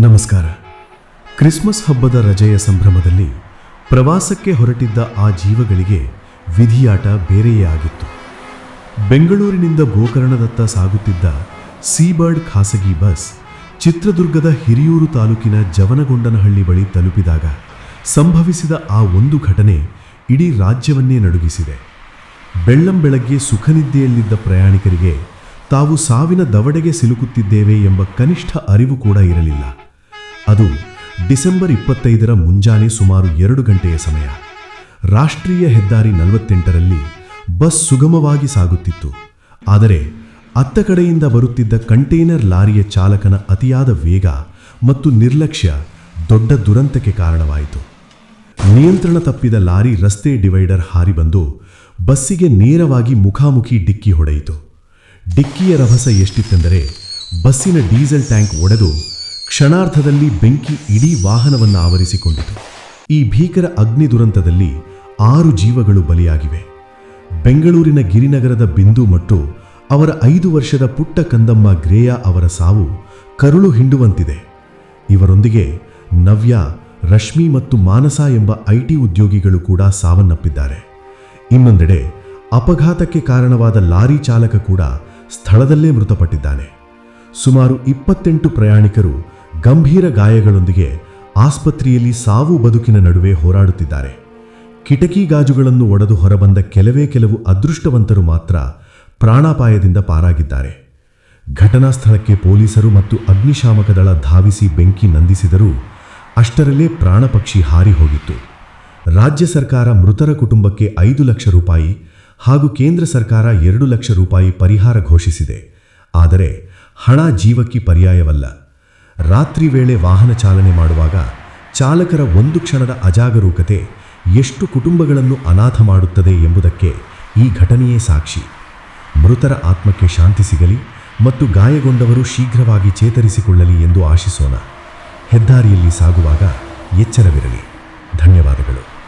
ನಮಸ್ಕಾರ. ಕ್ರಿಸ್ಮಸ್ ಹಬ್ಬದ ರಜೆಯ ಸಂಭ್ರಮದಲ್ಲಿ ಪ್ರವಾಸಕ್ಕೆ ಹೊರಟಿದ್ದ ಆ ಜೀವಗಳಿಗೆ ವಿಧಿಯಾಟ ಬೇರೆಯೇ ಆಗಿತ್ತು. ಬೆಂಗಳೂರಿನಿಂದ ಗೋಕರ್ಣದತ್ತ ಸಾಗುತ್ತಿದ್ದ ಸೀಬರ್ಡ್ ಖಾಸಗಿ ಬಸ್ ಚಿತ್ರದುರ್ಗದ ಹಿರಿಯೂರು ತಾಲೂಕಿನ ಜವನಗೊಂಡನಹಳ್ಳಿ ಬಳಿ ತಲುಪಿದಾಗ ಸಂಭವಿಸಿದ ಆ ಒಂದು ಘಟನೆ ಇಡೀ ರಾಜ್ಯವನ್ನೇ ನಡುಗಿಸಿದೆ. ಬೆಳ್ಳಂ ಬೆಳಗ್ಗೆ ಸುಖನಿದ್ದೆಯಲ್ಲಿದ್ದ ಪ್ರಯಾಣಿಕರಿಗೆ ತಾವು ಸಾವಿನ ದವಡೆಗೆ ಸಿಲುಕುತ್ತಿದ್ದೇವೆ ಎಂಬ ಕನಿಷ್ಠ ಅರಿವು ಕೂಡ ಇರಲಿಲ್ಲ. ಅದು ಡಿಸೆಂಬರ್ ಇಪ್ಪತ್ತೈದರ ಮುಂಜಾನೆ ಸುಮಾರು ಎರಡು ಗಂಟೆಯ ಸಮಯ. ರಾಷ್ಟ್ರೀಯ ಹೆದ್ದಾರಿ ನಲವತ್ತೆಂಟರಲ್ಲಿ ಬಸ್ ಸುಗಮವಾಗಿ ಸಾಗುತ್ತಿತ್ತು. ಆದರೆ ಅತ್ತ ಕಡೆಯಿಂದ ಬರುತ್ತಿದ್ದ ಕಂಟೈನರ್ ಲಾರಿಯ ಚಾಲಕನ ಅತಿಯಾದ ವೇಗ ಮತ್ತು ನಿರ್ಲಕ್ಷ್ಯ ದೊಡ್ಡ ದುರಂತಕ್ಕೆ ಕಾರಣವಾಯಿತು. ನಿಯಂತ್ರಣ ತಪ್ಪಿದ ಲಾರಿ ರಸ್ತೆ ಡಿವೈಡರ್ ಹಾರಿ ಬಂದು ಬಸ್ಸಿಗೆ ನೇರವಾಗಿ ಮುಖಾಮುಖಿ ಡಿಕ್ಕಿ ಹೊಡೆಯಿತು. ಡಿಕ್ಕಿಯ ರಭಸ ಎಷ್ಟಿತ್ತೆಂದರೆ ಬಸ್ಸಿನ ಡೀಸೆಲ್ ಟ್ಯಾಂಕ್ ಒಡೆದು ಕ್ಷಣಾರ್ಧದಲ್ಲಿ ಬೆಂಕಿ ಇಡೀ ವಾಹನವನ್ನು ಆವರಿಸಿಕೊಂಡಿತು. ಈ ಭೀಕರ ಅಗ್ನಿ ದುರಂತದಲ್ಲಿ ಆರು ಜೀವಗಳು ಬಲಿಯಾಗಿವೆ. ಬೆಂಗಳೂರಿನ ಗಿರಿನಗರದ ಬಿಂದು ಮತ್ತು ಅವರ ಐದು ವರ್ಷದ ಪುಟ್ಟ ಕಂದಮ್ಮ ಗ್ರೇಯಾ ಅವರ ಸಾವು ಕರುಳು ಹಿಂಡುವಂತಿದೆ. ಇವರೊಂದಿಗೆ ನವ್ಯ, ರಶ್ಮಿ ಮತ್ತು ಮಾನಸ ಎಂಬ ಐಟಿ ಉದ್ಯೋಗಿಗಳು ಕೂಡ ಸಾವನ್ನಪ್ಪಿದ್ದಾರೆ. ಇನ್ನೊಂದೆಡೆ ಅಪಘಾತಕ್ಕೆ ಕಾರಣವಾದ ಲಾರಿ ಚಾಲಕ ಕೂಡ ಸ್ಥಳದಲ್ಲೇ ಮೃತಪಟ್ಟಿದ್ದಾನೆ. ಸುಮಾರು ಇಪ್ಪತ್ತೆಂಟು ಪ್ರಯಾಣಿಕರು ಗಂಭೀರ ಗಾಯಗಳೊಂದಿಗೆ ಆಸ್ಪತ್ರೆಯಲ್ಲಿ ಸಾವು ಬದುಕಿನ ನಡುವೆ ಹೋರಾಡುತ್ತಿದ್ದಾರೆ. ಕಿಟಕಿ ಗಾಜುಗಳನ್ನು ಒಡೆದು ಹೊರಬಂದ ಕೆಲವೇ ಕೆಲವು ಅದೃಷ್ಟವಂತರು ಮಾತ್ರ ಪ್ರಾಣಾಪಾಯದಿಂದ ಪಾರಾಗಿದ್ದಾರೆ. ಘಟನಾ ಸ್ಥಳಕ್ಕೆ ಪೊಲೀಸರು ಮತ್ತು ಅಗ್ನಿಶಾಮಕ ದಳ ಧಾವಿಸಿ ಬೆಂಕಿ ನಂದಿಸಿದರೂ ಅಷ್ಟರಲ್ಲೇ ಪ್ರಾಣಪಕ್ಷಿ ಹಾರಿ ಹೋಗಿತ್ತು. ರಾಜ್ಯ ಸರ್ಕಾರ ಮೃತರ ಕುಟುಂಬಕ್ಕೆ ಐದು ಲಕ್ಷ ರೂಪಾಯಿ ಹಾಗೂ ಕೇಂದ್ರ ಸರ್ಕಾರ ಎರಡು ಲಕ್ಷ ರೂಪಾಯಿ ಪರಿಹಾರ ಘೋಷಿಸಿದೆ. ಆದರೆ ಹಣ ಜೀವಕ್ಕೆ ಪರ್ಯಾಯವಲ್ಲ. ರಾತ್ರಿ ವೇಳೆ ವಾಹನ ಚಾಲನೆ ಮಾಡುವಾಗ ಚಾಲಕರ ಒಂದು ಕ್ಷಣದ ಅಜಾಗರೂಕತೆ ಎಷ್ಟು ಕುಟುಂಬಗಳನ್ನು ಅನಾಥ ಮಾಡುತ್ತದೆ ಎಂಬುದಕ್ಕೆ ಈ ಘಟನೆಯೇ ಸಾಕ್ಷಿ. ಮೃತರ ಆತ್ಮಕ್ಕೆ ಶಾಂತಿ ಸಿಗಲಿ ಮತ್ತು ಗಾಯಗೊಂಡವರು ಶೀಘ್ರವಾಗಿ ಚೇತರಿಸಿಕೊಳ್ಳಲಿ ಎಂದು ಆಶಿಸೋಣ. ಹೆದ್ದಾರಿಯಲ್ಲಿ ಸಾಗುವಾಗ ಎಚ್ಚರವಿರಲಿ. ಧನ್ಯವಾದಗಳು.